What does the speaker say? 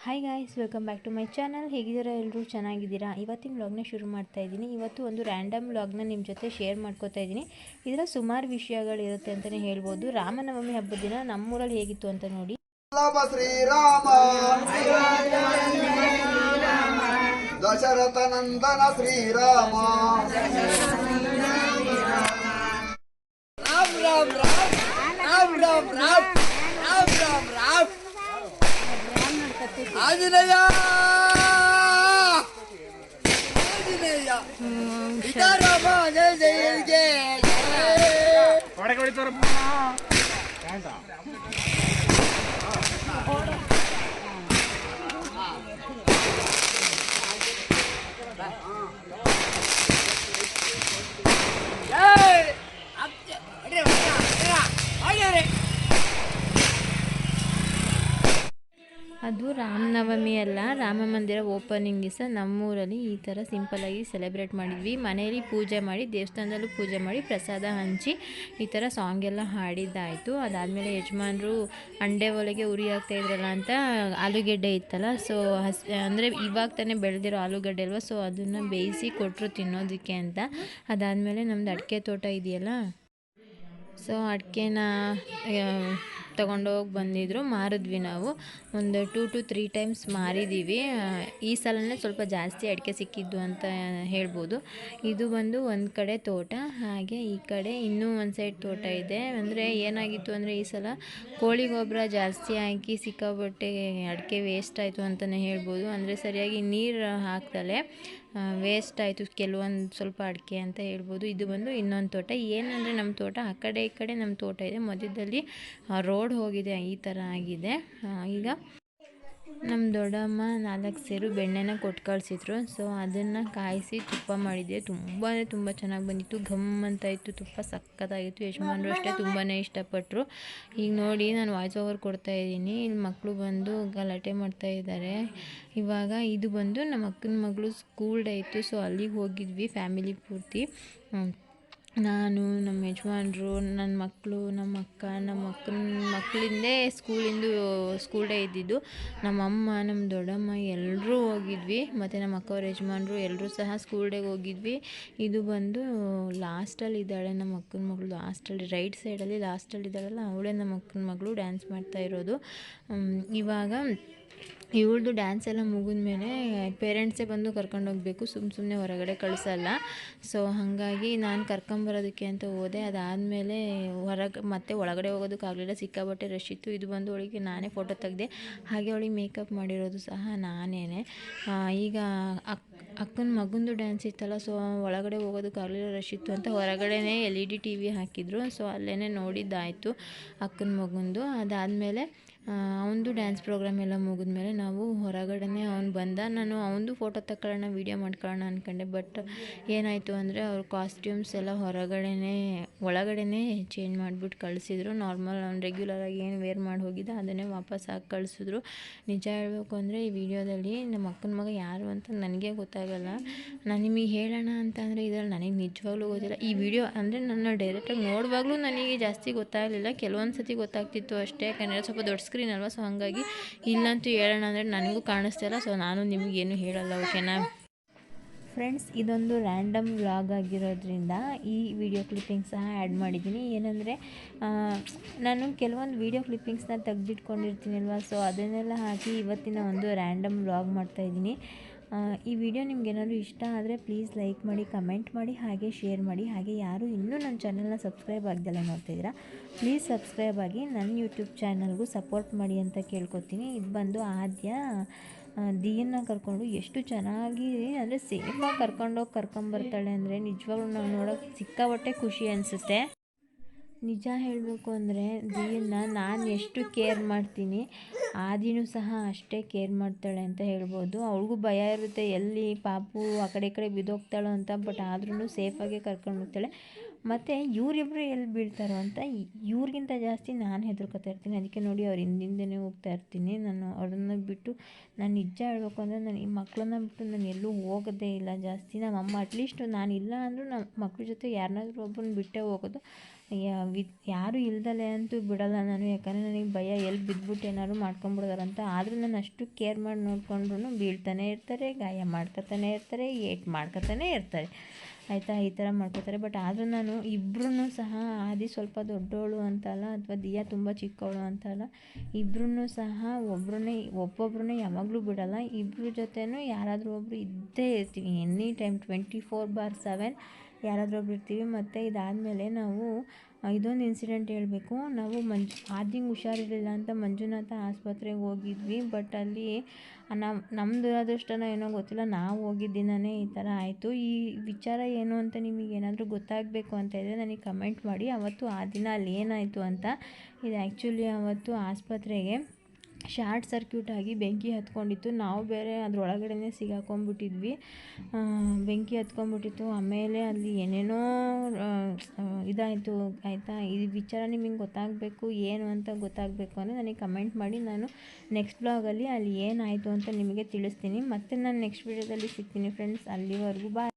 Hi guys welcome back to my channel ಹೇಗಿದ್ದೀರಾ ಎಲ್ಲರೂ ಚೆನ್ನಾಗಿದ್ದೀರಾ? ಇವತ್ತಿನ ವ್ಲಾಗ್ನ ಶುರು ಮಾಡ್ತಾ ಇದ್ದೀನಿ. ಇವತ್ತು ಒಂದು ರ್ಯಾಂಡಮ್ ವ್ಲಾಗ್ನ ನಿಮ್ಮ ಜೊತೆ ಶೇರ್ ಮಾಡ್ಕೋತಾ ಇದ್ದೀನಿ. ಇದರ ಸುಮಾರು ವಿಷಯಗಳಿರುತ್ತೆ ಅಂತಲೇ ಹೇಳ್ಬೋದು. ರಾಮನವಮಿ ಹಬ್ಬದ ದಿನ ನಮ್ಮೂರಲ್ಲಿ ಹೇಗಿತ್ತು ಅಂತ ನೋಡಿ. ವಲ್ಲಭ ಶ್ರೀರಾಮ ದಶರಥ ನಂದನ ಶ್ರೀರಾಮ ಆಂಜನೇಯ ಆಂಜನೇಯ ಸೀತಾರಾಮ ಜಯ ಜಯ ಜಯ ಜಯ ಅದು ರಾಮನವಮಿ ಅಲ್ಲ. ರಾಮ ಮಂದಿರ ಓಪನಿಂಗ್ ದಿವಸ ನಮ್ಮೂರಲ್ಲಿ ಈ ಥರ ಸಿಂಪಲಾಗಿ ಸೆಲೆಬ್ರೇಟ್ ಮಾಡಿದ್ವಿ. ಮನೆಯಲ್ಲಿ ಪೂಜೆ ಮಾಡಿ, ದೇವಸ್ಥಾನದಲ್ಲೂ ಪೂಜೆ ಮಾಡಿ, ಪ್ರಸಾದ ಹಂಚಿ ಈ ಥರ ಸಾಂಗ್ ಎಲ್ಲ ಹಾಡಿದ್ದಾಯಿತು. ಅದಾದಮೇಲೆ ಯಜಮಾನರು ಅಂಡೆ ಒಳಗೆ ಉರಿ ಆಗ್ತಾ ಇದ್ರಲ್ಲ ಅಂತ ಆಲೂಗೆಡ್ಡೆ ಇತ್ತಲ್ಲ, ಸೊ ಹಸ್, ಅಂದರೆ ಇವಾಗ ತಾನೇ ಬೆಳೆದಿರೋ ಆಲೂಗಡ್ಡೆ ಅಲ್ವಾ, ಸೊ ಅದನ್ನು ಬೇಯಿಸಿ ಕೊಟ್ಟರು ತಿನ್ನೋದಕ್ಕೆ ಅಂತ. ಅದಾದಮೇಲೆ ನಮ್ಮದು ಅಡಿಕೆ ತೋಟ ಇದೆಯಲ್ಲ, ಸೊ ಅಡಿಕೆನ ತಗೊಂಡೋಗಿ ಬಂದಿದ್ರು, ಮಾರಿದ್ವಿ ನಾವು. ಒಂದು ಟೂ ಟು ತ್ರೀ ಟೈಮ್ಸ್ ಮಾರಿದ್ದೀವಿ ಈ ಸಲನೇ ಸ್ವಲ್ಪ ಜಾಸ್ತಿ ಅಡಿಕೆ ಸಿಕ್ಕಿದ್ದು ಅಂತ ಹೇಳ್ಬೋದು. ಇದು ಬಂದು ಒಂದು ಕಡೆ ತೋಟ, ಹಾಗೆ ಈ ಕಡೆ ಇನ್ನೂ ಒಂದು ಸೈಡ್ ತೋಟ ಇದೆ. ಅಂದರೆ ಏನಾಗಿತ್ತು ಅಂದರೆ ಈ ಸಲ ಕೋಳಿ ಗೊಬ್ಬರ ಜಾಸ್ತಿ ಹಾಕಿ ಸಿಕ್ಕಾಬಟ್ಟೆ ಅಡಿಕೆ ವೇಸ್ಟ್ ಆಯಿತು ಅಂತಲೇ ಹೇಳ್ಬೋದು. ಅಂದರೆ ಸರಿಯಾಗಿ ನೀರು ಹಾಕ್ದಲೆ ವೇಸ್ಟ್ ಆಯಿತು ಕೆಲವೊಂದು ಸ್ವಲ್ಪ ಅಡಿಕೆ ಅಂತ ಹೇಳ್ಬೋದು. ಇದು ಬಂದು ಇನ್ನೊಂದು ತೋಟ. ಏನಂದರೆ ನಮ್ಮ ತೋಟ, ಆ ಕಡೆ ಈ ಕಡೆ ನಮ್ಮ ತೋಟ ಇದೆ. ಮಧ್ಯದಲ್ಲಿ ರೋಡ್ ಹೋಗಿದೆ, ಈ ಥರ ಆಗಿದೆ. ಈಗ ನಮ್ಮ ದೊಡ್ಡಮ್ಮ ನಾಲ್ಕು ಸೇರು ಬೆಣ್ಣೆನ ಕೊಟ್ಟು ಕಳಿಸಿದ್ರು. ಸೊ ಅದನ್ನು ಕಾಯಿಸಿ ತುಪ್ಪ ಮಾಡಿದ್ದೆ. ತುಂಬಾ ತುಂಬ ಚೆನ್ನಾಗಿ ಬಂದಿತ್ತು. ಘಮ್ ಅಂತ ಇತ್ತು. ತುಪ್ಪ ಸಖತ್ತಾಗಿತ್ತು ಯಶಮಾನ್ರು ಅಷ್ಟೇ ತುಂಬಾ ಇಷ್ಟಪಟ್ಟರು ಈಗ ನೋಡಿ, ನಾನು ವಾಯ್ಸ್ ಓವರ್ ಕೊಡ್ತಾ ಇದ್ದೀನಿ. ಇಲ್ಲಿ ಮಕ್ಕಳು ಬಂದು ಗಲಾಟೆ ಮಾಡ್ತಾ ಇದ್ದಾರೆ. ಇವಾಗ ಇದು ಬಂದು ನಮ್ಮ ಅಕ್ಕನ ಮಗಳು ಸ್ಕೂಲ್ ಡೇ ಇತ್ತು. ಸೊ ಅಲ್ಲಿಗೆ ಹೋಗಿದ್ವಿ ಫ್ಯಾಮಿಲಿ ಪೂರ್ತಿ. ನಾನು, ನಮ್ಮ ಯಜಮಾನ್ರು ನನ್ನ ಮಕ್ಕಳು ನಮ್ಮ ಅಕ್ಕ, ನಮ್ಮ ಅಕ್ಕನ ಮಕ್ಕಳಿಂದೇ ಸ್ಕೂಲಿಂದು, ಸ್ಕೂಲ್ ಡೇ ಇದ್ದಿದ್ದು. ನಮ್ಮಮ್ಮ ನಮ್ಮ ದೊಡ್ಡಮ್ಮ ಎಲ್ಲರೂ ಹೋಗಿದ್ವಿ. ಮತ್ತು ನಮ್ಮ ಅಕ್ಕವ್ರ ಯಜಮಾನ್ರು ಎಲ್ಲರೂ ಸಹ ಸ್ಕೂಲ್ ಡೇಗೆ ಹೋಗಿದ್ವಿ. ಇದು ಬಂದು ಲಾಸ್ಟಲ್ಲಿ ಇದ್ದಾಳೆ ನಮ್ಮ ಅಕ್ಕನ ಮಗಳು. ಲಾಸ್ಟಲ್ಲಿ, ರೈಟ್ ಸೈಡಲ್ಲಿ ಲಾಸ್ಟಲ್ಲಿ ಇದ್ದಾಳಲ್ಲ, ಅವಳೇ ನಮ್ಮ ಅಕ್ಕನ ಮಗಳು ಡ್ಯಾನ್ಸ್ ಮಾಡ್ತಾ ಇರೋದು. ಇವಾಗ ಇವಳ್ದು ಡ್ಯಾನ್ಸ್ ಎಲ್ಲ ಮುಗಿದ್ಮೇಲೆ ಪೇರೆಂಟ್ಸೇ ಬಂದು ಕರ್ಕೊಂಡು ಹೋಗಬೇಕು. ಸುಮ್ಮ ಸುಮ್ಮನೆ ಹೊರಗಡೆ ಕಳಿಸಲ್ಲ. ಸೊ ಹಾಗಾಗಿ ನಾನು ಕರ್ಕೊಂಬರೋದಕ್ಕೆ ಅಂತ ಹೋದೆ. ಅದಾದಮೇಲೆ ಹೊರಗೆ, ಮತ್ತೆ ಒಳಗಡೆ ಹೋಗೋದಕ್ಕಾಗಲಿಲ್ಲ ಸಿಕ್ಕಾಬಟ್ಟೆ ರಶ್ ಇತ್ತು. ಇದು ಬಂದು ಅವಳಿಗೆ ನಾನೇ ಫೋಟೋ ತೆಗೆದೆ. ಹಾಗೆ ಅವಳಿಗೆ ಮೇಕಪ್ ಮಾಡಿರೋದು ಸಹ ನಾನೇ ಈಗ ಅಕ್, ಅಕ್ಕನ ಮಗಂದು ಡ್ಯಾನ್ಸ್ ಇತ್ತಲ್ಲ ಸೊ ಒಳಗಡೆ ಹೋಗೋದಕ್ಕಾಗಲಿಲ್ಲ ರಶ್ ಇತ್ತು ಅಂತ ಹೊರಗಡೆನೇ L E D T V ಹಾಕಿದ್ರು. ಸೊ ಅಲ್ಲೇ ನೋಡಿದ್ದಾಯಿತು ಅಕ್ಕನ ಮಗಂದು. ಅದಾದಮೇಲೆ ಅವನದು ಡ್ಯಾನ್ಸ್ ಪ್ರೋಗ್ರಾಮ್ ಎಲ್ಲ ಮುಗಿದ್ಮೇಲೆ ನಾವು ಹೊರಗಡೆನೇ ಅವ್ನು ಬಂದ. ನಾನು ಅವನದು ಫೋಟೋ ತಗೊಳ್ಳೋಣ ವೀಡಿಯೋ ಮಾಡ್ಕೊಳ್ಳೋಣ ಅಂದ್ಕೊಂಡೆ ಬಟ್ ಏನಾಯಿತು ಅಂದರೆ ಅವ್ರ ಕಾಸ್ಟ್ಯೂಮ್ಸ್ ಎಲ್ಲ ಹೊರಗಡೆನೇ, ಒಳಗಡೆನೇ ಚೇಂಜ್ ಮಾಡಿಬಿಟ್ಟು ಕಳಿಸಿದ್ರು. ನಾರ್ಮಲ್ ಅವ್ನು ರೆಗ್ಯುಲರಾಗಿ ಏನು ವೇರ್ ಮಾಡಿ ಹೋಗಿದ್ದ ಅದನ್ನೇ ವಾಪಸ್ ಹಾಕಿ ಕಳಿಸಿದ್ರು. ನಿಜ ಹೇಳಬೇಕು ಅಂದರೆ ಈ ವಿಡಿಯೋದಲ್ಲಿ ನಮ್ಮ ಅಕ್ಕನ ಮಗ ಯಾರು ಅಂತ ನನಗೆ ಗೊತ್ತಾಗಲ್ಲ. ನಾನು ನಿಮಗೆ ಹೇಳೋಣ ಅಂತ ಅಂದರೆ ಇದರಲ್ಲಿ ನನಗೆ ನಿಜವಾಗ್ಲೂ ಗೊತ್ತಿಲ್ಲ. ಈ ವಿಡಿಯೋ ಅಂದರೆ ನನ್ನ ಡೈರೆಕ್ಟಾಗಿ ನೋಡುವಾಗಲೂ ನನಗೆ ಜಾಸ್ತಿ ಗೊತ್ತಾಗಲಿಲ್ಲ. ಕೆಲವೊಂದು ಸತಿ ಗೊತ್ತಾಗ್ತಿತ್ತು ಅಷ್ಟೇ. ಯಾಕಂದರೆ ಸ್ವಲ್ಪ ದೊಡ್ಡ ಸ್ಕ್ರೀನ್ ಅಲ್ವಾ? ಸೊ ಹಾಗಾಗಿ ಇಲ್ಲಂತೂ ಹೇಳೋಣ ಅಂದರೆ ನನಗೂ ಕಾಣಿಸ್ತಿಲ್ಲ ಸೊ ನಾನು ನಿಮಗೇನು ಹೇಳಲ್ಲ ಓಕೆನಾ ಫ್ರೆಂಡ್ಸ್ ಇದೊಂದು ರ್ಯಾಂಡಮ್ ವ್ಲಾಗ್ ಆಗಿರೋದ್ರಿಂದ ಈ ವಿಡಿಯೋ ಕ್ಲಿಪ್ಪಿಂಗ್ ಸಹ ಆ್ಯಡ್ ಮಾಡಿದ್ದೀನಿ. ಏನಂದರೆ ನಾನು ಕೆಲವೊಂದು ವಿಡಿಯೋ ಕ್ಲಿಪ್ಪಿಂಗ್ಸ್ನ ಅಲ್ವಾ ಸೊ ಅದನ್ನೆಲ್ಲ ಹಾಕಿ ಇವತ್ತಿನ ಒಂದು ರ್ಯಾಂಡಮ್ ವ್ಲಾಗ್ ಮಾಡ್ತಾಯಿದ್ದೀನಿ ಈ ವಿಡಿಯೋ ನಿಮ್ಗೆ ಏನಾದರೂ ಇಷ್ಟ ಆದರೆ ಪ್ಲೀಸ್ ಲೈಕ್ ಮಾಡಿ ಕಮೆಂಟ್ ಮಾಡಿ, ಹಾಗೆ ಶೇರ್ ಮಾಡಿ, ಹಾಗೆ ಯಾರು ಇನ್ನೂ ನನ್ನ ಚಾನಲ್ನ ಸಬ್ಸ್ಕ್ರೈಬ್ ಆಗ್ದಲ್ಲ ನೋಡ್ತಿದ್ದೀರಾ ಪ್ಲೀಸ್ ಸಬ್ಸ್ಕ್ರೈಬ್ ಆಗಿ ನನ್ನ ಯೂಟ್ಯೂಬ್ ಚಾನಲ್ಗೂ ಸಪೋರ್ಟ್ ಮಾಡಿ ಅಂತ ಕೇಳ್ಕೊತೀನಿ. ಇದು ಬಂದು ಆದ್ಯ ದಿಯನ್ನು ಕರ್ಕೊಂಡು ಎಷ್ಟು ಚೆನ್ನಾಗಿ ಅಂದರೆ ಸೇಫಾಗಿ ಕರ್ಕೊಂಡೋಗಿ ಕರ್ಕೊಂಬರ್ತಾಳೆ ಅಂದರೆ ನಿಜವಾಗ್ಲೂ ನಾವು ನೋಡೋಕೆ ಸಿಕ್ಕಾಪಟ್ಟೆ ಖುಷಿ ಅನಿಸುತ್ತೆ. ನಿಜ ಹೇಳಬೇಕು ಅಂದರೆ ದೀನ, ನಾನು ಎಷ್ಟು ಕೇರ್ ಮಾಡ್ತೀನಿ, ಆದಿನೂ ಸಹ ಅಷ್ಟೇ ಕೇರ್ ಮಾಡ್ತಾಳೆ ಅಂತ ಹೇಳ್ಬೋದು. ಅವಳಿಗೂ ಭಯ ಇರುತ್ತೆ, ಎಲ್ಲಿ ಪಾಪು ಆ ಕಡೆ ಈ ಕಡೆ ಬಿದ್ದೋಗ್ತಾಳೋ ಅಂತ ಬಟ್ ಆದ್ರೂ ಸೇಫಾಗಿ ಕರ್ಕೊಂಡು ಹೋಗ್ತಾಳೆ. ಮತ್ತು ಇವರಿಬ್ರು ಎಲ್ಲಿ ಬೀಳ್ತಾರೋ ಅಂತ ಇವ್ರಿಗಿಂತ ಜಾಸ್ತಿ ನಾನು ಹೆದರ್ಕೋತಾ ಇರ್ತೀನಿ. ಅದಕ್ಕೆ ನೋಡಿ ಅವ್ರ ಹಿಂದಿಂದನೇ ಹೋಗ್ತಾ ಇರ್ತೀನಿ. ನಾನು ಅವ್ರನ್ನ ಬಿಟ್ಟು ನಾನು ನಿಜ ಹೇಳ್ಬೇಕು ಅಂದರೆ ನಾನು ಈ ಮಕ್ಕಳನ್ನ ಬಿಟ್ಟು ನಾನು ಎಲ್ಲೂ ಹೋಗೋದೇ ಇಲ್ಲ ಜಾಸ್ತಿ. ನಮ್ಮ ಅಮ್ಮ ಅಟ್ಲೀಸ್ಟ್ ನಾನು ಇಲ್ಲ ಅಂದರೂ ನಮ್ಮ ಮಕ್ಳ ಜೊತೆ ಯಾರನ್ನಾದ್ರೂ ಒಬ್ಬನ ಬಿಟ್ಟೇ ಹೋಗೋದು. ಯಾರು ಇಲ್ದಲೆ ಅಂತೂ ಬಿಡೋಲ್ಲ ನಾನು. ಯಾಕಂದರೆ ನನಗೆ ಭಯ ಎಲ್ಲಿ ಬಿದ್ದುಬಿಟ್ಟು ಏನಾದ್ರು ಮಾಡ್ಕೊಂಬಿಡ್ತಾರಂತ ಆದರೂ ನಾನು ಅಷ್ಟು ಕೇರ್ ಮಾಡಿ ನೋಡಿಕೊಂಡ್ರು ಬೀಳ್ತಾನೆ ಇರ್ತಾರೆ, ಗಾಯ ಮಾಡ್ಕೊತಾನೆ ಇರ್ತಾರೆ, ಏಟ್ ಮಾಡ್ಕೊತಾನೆ ಇರ್ತಾರೆ. ಆಯಿತಾ? ಈ ಥರ ಮಾಡ್ಕೋತಾರೆ. ಬಟ್ ಆದರೂ ನಾನು ಇಬ್ಬರೂ ಸಹ ಆದಿ ಸ್ವಲ್ಪ ದೊಡ್ಡವಳು ಅಂತಲ್ಲ ಅಥವಾ ದಿಯಾ ತುಂಬ ಚಿಕ್ಕವಳು ಅಂತಲ್ಲ ಇಬ್ಬರೂ ಸಹ ಒಬ್ಬರನ್ನೇ ಒಬ್ಬೊಬ್ಬರನ್ನೇ ಯಾವಾಗಲೂ ಬಿಡಲ್ಲ. ಇಬ್ಬರ ಜೊತೆನೂ ಯಾರಾದರೂ ಒಬ್ಬರು ಇದ್ದೇ ಇರ್ತೀವಿ. Any time twenty four bar seven ಯಾರಾದರೂ ಒಬ್ರು ಇರ್ತೀವಿ, ಮತ್ತು ಇದಾದಮೇಲೆ ನಾವು ಇದೊಂದು ಇನ್ಸಿಡೆಂಟ್ ಹೇಳಬೇಕು. ನಾವು ಮಂಜು ಆದಿಗೆ ಹುಷಾರಿರಲಿಲ್ಲ ಅಂತ ಮಂಜುನಾಥ ಆಸ್ಪತ್ರೆಗೆ ಹೋಗಿದ್ವಿ ಬಟ್ ಅಲ್ಲಿ ನಮ್ಮ ನಮ್ಮ ದುರದೃಷ್ಟನೋ ಏನೋ ಗೊತ್ತಿಲ್ಲ, ನಾವು ಹೋಗಿದ್ದ ದಿನವೇ ಈ ಥರ ಆಯಿತು. ಈ ವಿಚಾರ ಏನು ಅಂತ ನಿಮಗೆ ಏನಾದರೂ ಗೊತ್ತಾಗಬೇಕು ಅಂತ ಇದ್ದರೆ ನನಗೆ ಕಮೆಂಟ್ ಮಾಡಿ. ಅವತ್ತು ಆ ದಿನ ಅಲ್ಲಿ ಏನಾಯಿತು ಅಂತ, ಇದು ಆ್ಯಕ್ಚುಲಿ ಅವತ್ತು ಆಸ್ಪತ್ರೆಗೆ ಶಾರ್ಟ್ ಸರ್ಕ್ಯೂಟ್ ಆಗಿ ಬೆಂಕಿ ಹತ್ಕೊಂಡಿತ್ತು. ನಾವು ಬೇರೆ ಅದರೊಳಗಡೆನೇ ಸಿಗಾಕೊಂಡ್ಬಿಟ್ಟಿದ್ವಿ. ಬೆಂಕಿ ಹತ್ಕೊಂಡ್ಬಿಟ್ಟಿತ್ತು. ಆಮೇಲೆ ಅಲ್ಲಿ ಏನೇನೋ ಇದಾಯಿತು. ಆಯಿತಾ? ಈ ವಿಚಾರ ನಿಮಗೆ ಗೊತ್ತಾಗಬೇಕು, ಏನು ಅಂತ ಗೊತ್ತಾಗಬೇಕು ಅಂದರೆ ನನಗೆ ಕಮೆಂಟ್ ಮಾಡಿ. ನಾನು ನೆಕ್ಸ್ಟ್ ಬ್ಲಾಗಲ್ಲಿ ಅಲ್ಲಿ ಏನಾಯಿತು ಅಂತ ನಿಮಗೆ ತಿಳಿಸ್ತೀನಿ. ಮತ್ತು ನಾನು ನೆಕ್ಸ್ಟ್ ವೀಡಿಯೋದಲ್ಲಿ ಸಿಗ್ತೀನಿ ಫ್ರೆಂಡ್ಸ್ ಅಲ್ಲಿವರೆಗೂ ಬಾಯ್